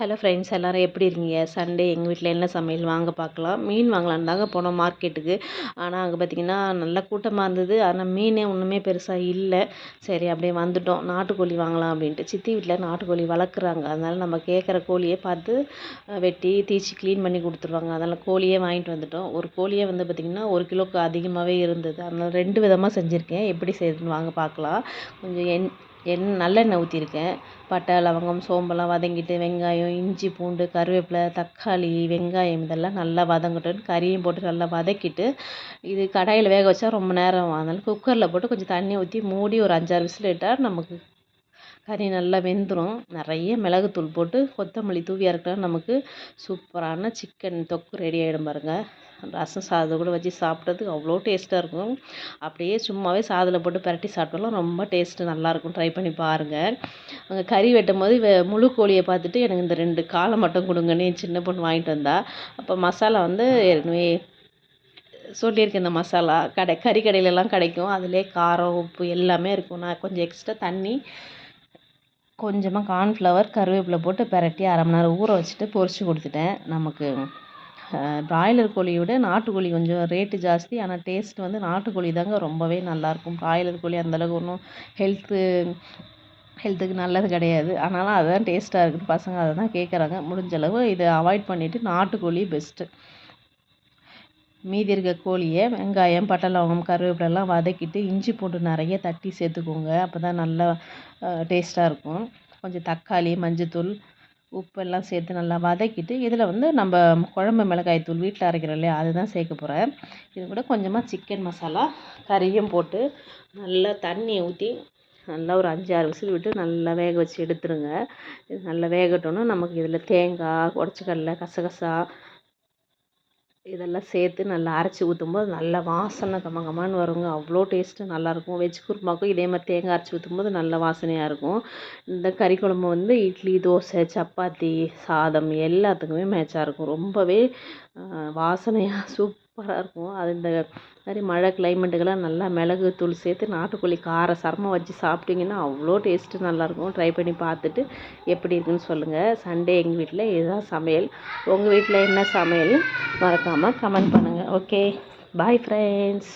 Hello friends எல்லோரும் எப்படி இருக்கீங்க? சண்டே எங்கள் வீட்டில் என்ன சமையல்? வாங்க பார்க்கலாம். மீன் வாங்கலான்னு தாங்க போனோம் மார்க்கெட்டுக்கு ஆனால் அங்கே பார்த்திங்கன்னா நல்ல கூட்டமாக இருந்தது. ஆனால் மீனே ஒன்றுமே பெருசாக இல்லை. சரி அப்படியே வந்துட்டோம். நாட்டுக்கோழி வாங்கலாம் அப்படின்ட்டு. சித்தி வீட்டில் நாட்டுக்கோழி வளர்க்குறாங்க. அதனால் நம்ம கேட்குற கோழியே பார்த்து வெட்டி தீச்சி க்ளீன் பண்ணி கொடுத்துருவாங்க. அதனால் கோழியே வாங்கிட்டு வந்துட்டோம். ஒரு கோழியே வந்து பார்த்திங்கன்னா ஒரு கிலோவுக்கு அதிகமாகவே இருந்தது. அதனால் ரெண்டு விதமாக செஞ்சுருக்கேன். எப்படி செய்யுதுன்னு வாங்க பார்க்கலாம். கொஞ்சம் எண் எண் நல்லெண்ணெய் ஊற்றிருக்கேன் பட்டை லவங்கம் சோம்பெல்லாம் வதங்கிட்டு வெங்காயம் இஞ்சி பூண்டு கருவேப்பிலை தக்காளி வெங்காயம் இதெல்லாம் நல்லா வதங்கட்டும். கறியும் போட்டு நல்லா வதக்கிட்டு இது கடாயில் வேக வச்சா ரொம்ப நேரம் அதனால் குக்கரில் போட்டு கொஞ்சம் தண்ணி ஊற்றி மூடி ஒரு அஞ்சாறு விசில் இட்டால் நமக்கு கறி நல்லா வெந்துடும் நிறைய மிளகுத்தூள் போட்டு கொத்தமல்லி தூவி இறக்குனா நமக்கு சூப்பரான சிக்கன் தொக்கு ரெடி ஆகிடும் பாருங்கள் ரசம் சாதம் கூட வச்சு சாப்பிட்டதுக்கு அவ்வளோ டேஸ்ட்டாக இருக்கும். அப்படியே சும்மாவே சாதத்தில் போட்டு பரட்டி சாப்பிட்டாலும் ரொம்ப டேஸ்ட்டு நல்லாயிருக்கும். ட்ரை பண்ணி பாருங்கள் அங்கே கறி வெட்டும் போது முழு கோழியை பார்த்துட்டு எனக்கு இந்த ரெண்டு காலை மட்டும் கொடுங்கன்னு என் சின்ன பொண்ணு வாங்கிட்டு வந்தா. அப்போ மசாலா வந்து ஏற்கனவே சொல்லியிருக்கேன் இந்த மசாலா. கடை கறி கடையிலலாம் கிடைக்கும். அதிலே காரம் உப்பு எல்லாமே இருக்கும். நான் கொஞ்சம் எக்ஸ்ட்ரா தண்ணி கொஞ்சமாக கார்ன்ஃப்ளவர் கருவேப்பிலை போட்டு பிரட்டி அரை மணி நேரம் ஊற வச்சுட்டு பொரித்து கொடுத்துட்டேன். நமக்கு பிராய்லர் கோழியை விட நாட்டுக்கோழி கொஞ்சம் ரேட்டு ஜாஸ்தி. ஆனால் டேஸ்ட் வந்து நாட்டுக்கோழி தாங்க ரொம்பவே நல்லாயிருக்கும். பிராய்லர் கோழி அந்தளவுக்கு ஒன்றும் ஹெல்த்து ஹெல்த்துக்கு நல்லது கிடையாது. ஆனாலும் அதுதான் டேஸ்ட்டாக இருக்குது பசங்க அதை தான் கேட்குறாங்க முடிஞ்ச அளவு இதை அவாய்ட் பண்ணிவிட்டு நாட்டுக்கோழி பெஸ்ட்டு மீதி இருக்க கோழியை வெங்காயம் பட்டை லவங்கம் கருவேப்பிலெல்லாம் வதக்கிட்டு இஞ்சி பூண்டு நிறைய தட்டி சேர்த்துக்கோங்க. அப்போ தான் நல்லா டேஸ்ட்டாக இருக்கும். கொஞ்சம் தக்காளி மஞ்சத்தூள் உப்பெல்லாம் சேர்த்து நல்லா வதக்கிட்டு இதில் வந்து நம்ம குழம்பு மிளகாய் தூள் வீட்டில் அரைக்கிறோம் இல்லையா அதுதான் சேர்க்க போகிறேன் இது கூட கொஞ்சமாக சிக்கன் மசாலா கறியும் போட்டு நல்லா தண்ணியை ஊற்றி நல்லா ஒரு அஞ்சு ஆறு விசில் விட்டு நல்லா வேக வச்சு எடுத்துருங்க. இது நல்லா வேகட்டோன்னா நமக்கு இதில் தேங்காய் உடச்சிக்கடல கசகசா இதெல்லாம் சேர்த்து நல்லா அரைச்சி ஊற்றும்போது நல்லா வாசனை கம்ம கமான்னு வருங்க. அவ்வளோ டேஸ்ட்டு நல்லாயிருக்கும் வெஜ் குருமாக்கும் இதே மாதிரி தேங்காய் அரைச்சி ஊற்றும்போது நல்ல வாசனையாக இருக்கும். இந்த கறி குழம்பு வந்து இட்லி தோசை சப்பாத்தி சாதம் எல்லாத்துக்குமே மேட்சாக இருக்கும். ரொம்பவே வாசனையாக சூப்பராக இருக்கும். அது இந்த மாதிரி மழை கிளைமேட்டுக்கெல்லாம் நல்லா மிளகு தூள் சேர்த்து நாட்டுக்கோழி கார சரமாக வச்சு சாப்பிட்டிங்கன்னா அவ்வளோ டேஸ்ட்டு நல்லாயிருக்கும் ட்ரை பண்ணி பார்த்துட்டு எப்படி இருக்குன்னு சொல்லுங்கள் சண்டே எங்கள் வீட்டில் இதுதான் சமையல். உங்கள் வீட்டில் என்ன சமையல்? மறக்காமல் கமெண்ட் பண்ணுங்கள் ஓகே பாய் ஃப்ரெண்ட்ஸ்